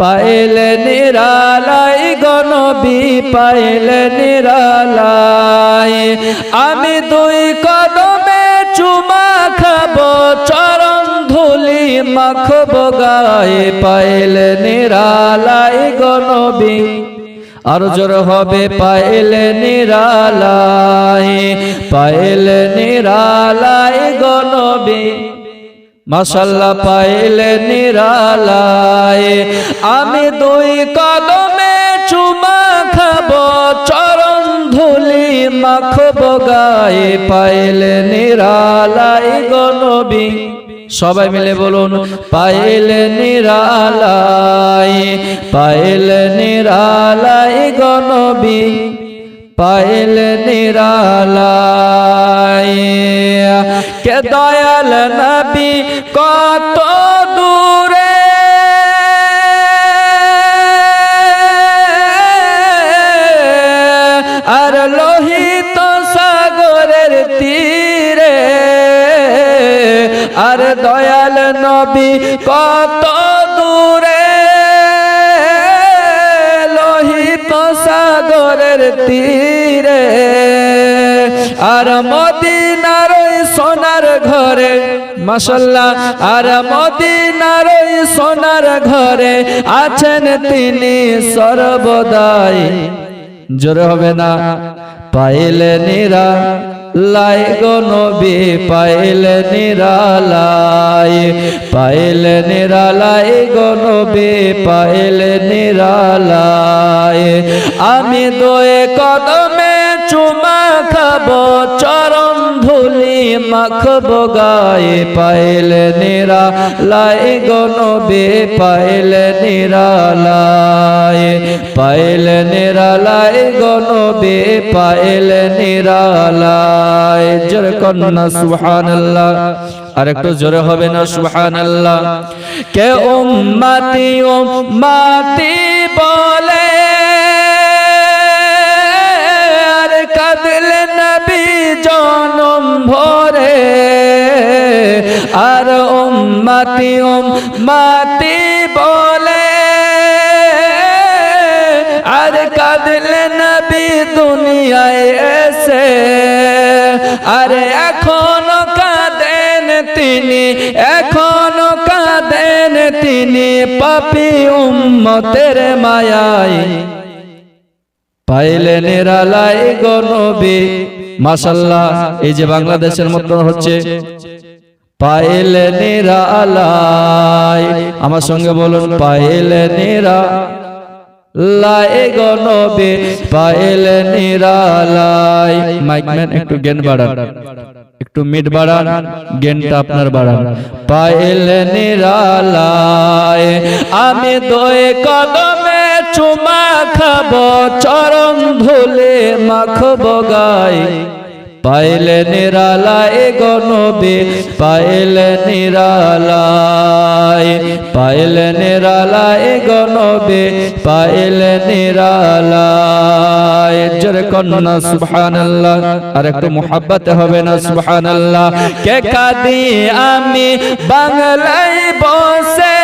পাইলে নিরালাই গনবি পাইলে নিরালাই। আমি দুই কদমে চুমা খাব, চরণ ধুলি মাখবো গায়ে। পাইলে নিরালাই গনবি আর জোর হবে পাইলে নিরালাই। পাইলে নিরালাই গনবি মাসাল্লাহ পাইলে নিরালায়। আমি দুই কদমে চুমা খাব, চরণ ধুলি মাখবো গায়ে। পাইলে নিরালাই গনবি সবাই মিলে বলুন, পাইলে নিরালাই পাইলে নিরালাই গনবি পাইলে নিরালাই কে দয়াল নবী কত দূরে? আর লোহিত সাগরের তীরে। আর দয়াল নবী কত দূরে? লোহিত সাগরের তীরে। আর মদিনার ঘরে মাসাল্লাহ আর মদিনার সোনার ঘরে আছেন তিনি সর্বদাই। জোরে হবে না? পাইলে নিরা লাই গো নবী, পাইলে নিরালাই। পাইলে নিরালাই গো নবী, পাইলে নিরালাই। আমি দোয়ে কদমে চুমা খাব, চরণ ধুলি মাখবো গায়ে পাইলে নিরালাই গো নবী, পাইলে নিরালাই পাইলে নিরালাই গো নবী, পাইলে নিরালাই জোরে কন্যা সুবহানাল্লাহ। আর একটু জোরে হবে না, সুবহানাল্লাহ। কে উম্মতি উম্মতি আর উম্মতি উম্মতি বলে, আর কাঁদলে নবী দুনিয়ায় এসে, আরে এখনও কাঁদেন তিনি, এখনও কাঁদেন তিনি পাপি উম্মতের মায়ায়। পাইলে নিরালাই গো নবী মাশাল্লাহ এই যে বাংলাদেশের মতন হচ্ছে পাইলে নিরালাই আমার সঙ্গে বলুন, পাইলে নিরা লাই গো নবী, পাইলে নিরালাই মাইকম্যান একটু জ্ঞান বাড়ান। একটু মিট বাড়ান, জ্ঞানটা আপনার বাড়ান। পাইলে নিরালাই আমি দয়ে কদমে চুমা খাব চরণ ধুলে মাখবো গায়ে। পাইলে নিরালাই গনবী পাইলে নিরালাই পাইলে নিরালাই গনবী পাইলে নিরালাই জোরে কন্যা সুবহানাল্লাহ। আর একটু মোহাব্বতে হবে না, সুবহানাল্লাহ। কে কাদি আমি বাংলায় বসে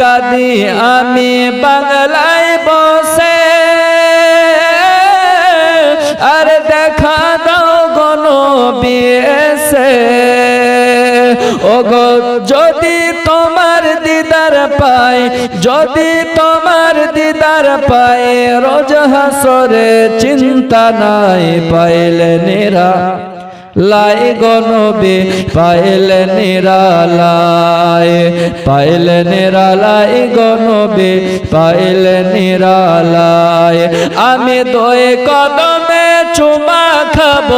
কাদি আমি বাংলায় বসে। আর দেখা দাও গনো বিয়েসে ও গো যদি তোমার দিদার পাই যদি তোমার দিদার পাই রোজ হাসরে চিন্তা নাই পাইলে নিরা। লাই গনবে পাইলে নিরালায় পাইলে নিরালায় গনবে পাইলে নিরালায় আমি দয়ে কদমে চুমা খাব,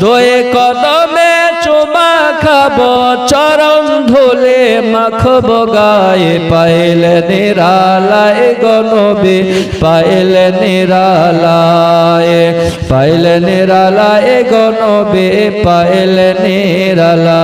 দয়ে কদমে চুমা খাব, চরম ধুলে মাখব গায়ে পাইল নিরালায় গনবে পাইল নিরালায় পাইল নিরালায় গনবে পাইল নিরালা